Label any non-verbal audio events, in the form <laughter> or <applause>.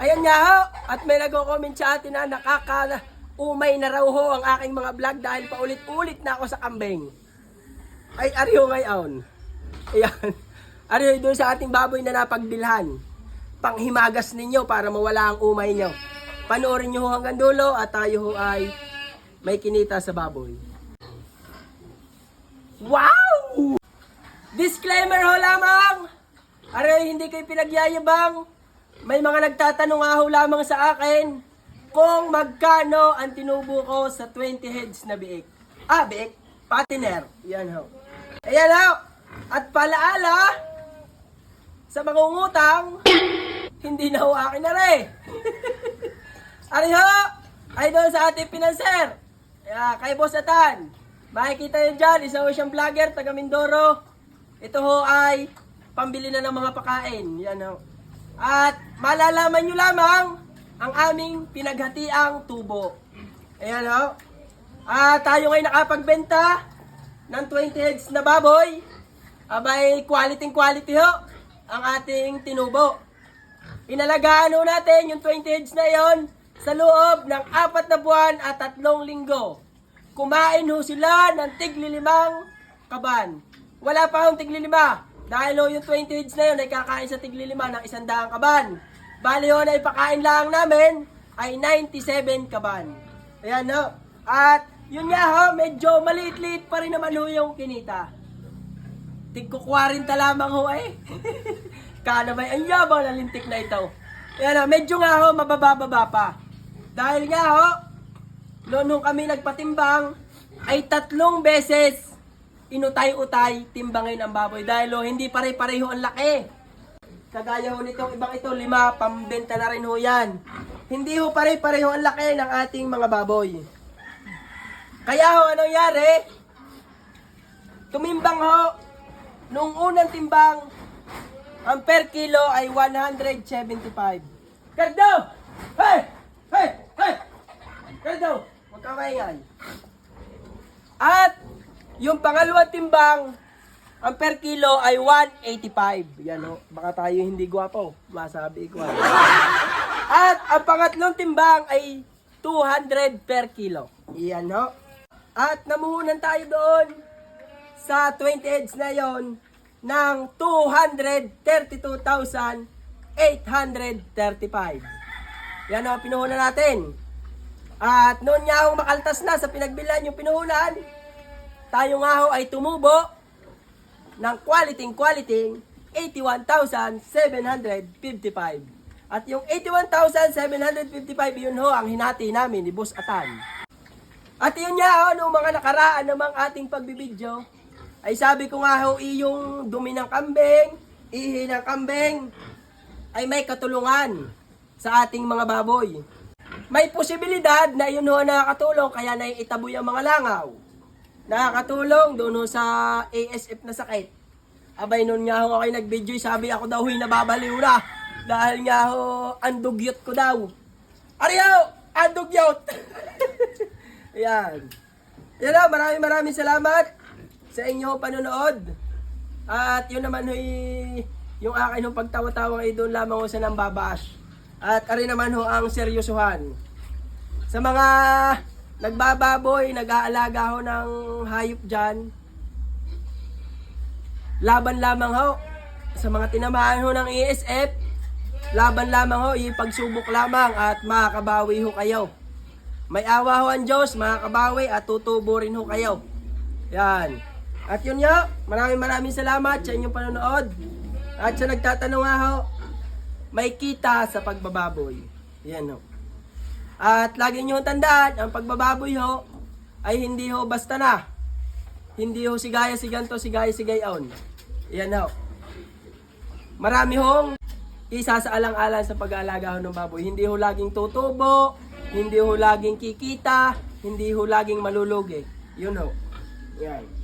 Ayan nga ho, at may nagko-comment sa atin na nakaka umay na raw ho ang aking mga vlog dahil paulit-ulit na ako sa kambing. Ay, ariho ngayon. Ayan. Ariho doon sa ating baboy na napagbilhan. Panghimagas ninyo para mawala ang umay nyo. Panoorin nyo ho hanggang dulo at tayo ho ay may kinita sa baboy. Wow! Disclaimer ho lamang! Aray, hindi kayo pinagyayabang. May mga nagtatanong nga lamang sa akin kung magkano ang tinubo ko sa 20 heads na biik. Ah, biik? Patiner. Yan ho. Ayan ho. At palaala, sa mga umutang, hindi na ho akin na rin. <laughs> Ari ho, doon sa ating pinanser. Kaya kay Boss Atan, makikita yun dyan, isa ho siyang vlogger, taga Mindoro. Ito ho ay pambili na ng mga pakain. Yan ho. At malalaman nyo lamang ang aming pinaghatiang tubo. Ayan ho. At tayo ngayon nakapagbenta ng 20 heads na baboy. Abay, quality quality ho ang ating tinubo. Inalagaan ho natin yung 20 heads na yon sa loob ng apat na buwan at tatlong linggo. Kumain ho sila ng tiglilimang kaban. Wala pa akong tiglilima. Dahil ho yung 20 heads na yun ay kakain sa tiglilima ng isang daang kaban. Bali ho na ipakain lang namin ay 97 kaban. Ayan ho. At yun nga ho, medyo maliit-liit pa rin naman ho yung kinita. Tigko 40 lamang ho eh. <laughs> Kana may ang yabang na lintik na ito. Ayan ho, medyo nga ho, mababa-baba pa. Dahil nga ho, noon nung kami nagpatimbang, ay tatlong beses inutay-utay timbangin ang baboy. Dahil ho, hindi pare-pareho ang laki. Kagaya ho nitong ibang ito, lima, pambenta na rin ho yan. Hindi ho pare-pareho ang laki ng ating mga baboy. Kaya ho, anong yari? Tumimbang ho, nung unang timbang, ang per kilo ay 175. Cardo! Hey! Hey! Hey! Cardo! Huwag ka maingay. At yung pangalawang timbang, ang per kilo ay 185. Yan ho. Baka tayo hindi gwapo. Masabi ko. ah. <laughs> At ang pangatlong timbang ay 200 per kilo. Yan ho. At namuhunan tayo doon sa 20 heads na yon ng 232,835. Yan o, pinuhunan natin. At noon nga ho makaltas na sa pinagbilan yung pinuhunan, tayo nga ho ay tumubo ng quality quality 81,755. At yung 81,755 yun ho ang hinati namin ni Boss Atan. At yun nga ho, nung mga nakaraan namang ating pagbibidyo, ay sabi ko nga ho, yung dumi ng kambing, ihi ng kambing, ay may katulungan sa ating mga baboy. May posibilidad na yun ho nakakatulong kaya naiitaboy ang mga langaw. Nakakatulong doon sa ASF na sakit. Abay noon nga ho ako ay nag-video, sabi ako daw huy nababaliw na. Dahil nga ho, andugyot ko daw. Ariyo, andugyot! <laughs> Ayan. Yan ho, maraming maraming salamat sa inyo panonood. At yun naman ho, yung akin ho pagtawa-tawa ay doon lamang ho sa nambabash. At ari naman ho ang seryosohan. Sa mga nagbababoy, nag-aalaga ho ng hayop dyan, laban lamang ho. Sa mga tinamaan ho ng ESF, laban lamang ho, ipagsubok lamang at makakabawi ho kayo. May awa ho ang Diyos, makakabawi at tutubo rin ho kayo. Yan. At yun nga, maraming maraming salamat sa inyong panonood. At sa nagtatanong nga ho, may kita sa pagbababoy. Yan ho. At lagi nyo tandaan, ang pagbababoy ho, ay hindi ho basta na. Hindi ho sigaya siganto, sigaya sigayon. Yan ho. Marami hong isa sa alang-alang sa pag-aalaga ng baboy. Hindi ho laging tutubo, hindi ho laging kikita, hindi ho laging malulugi. Yun ho. Yan.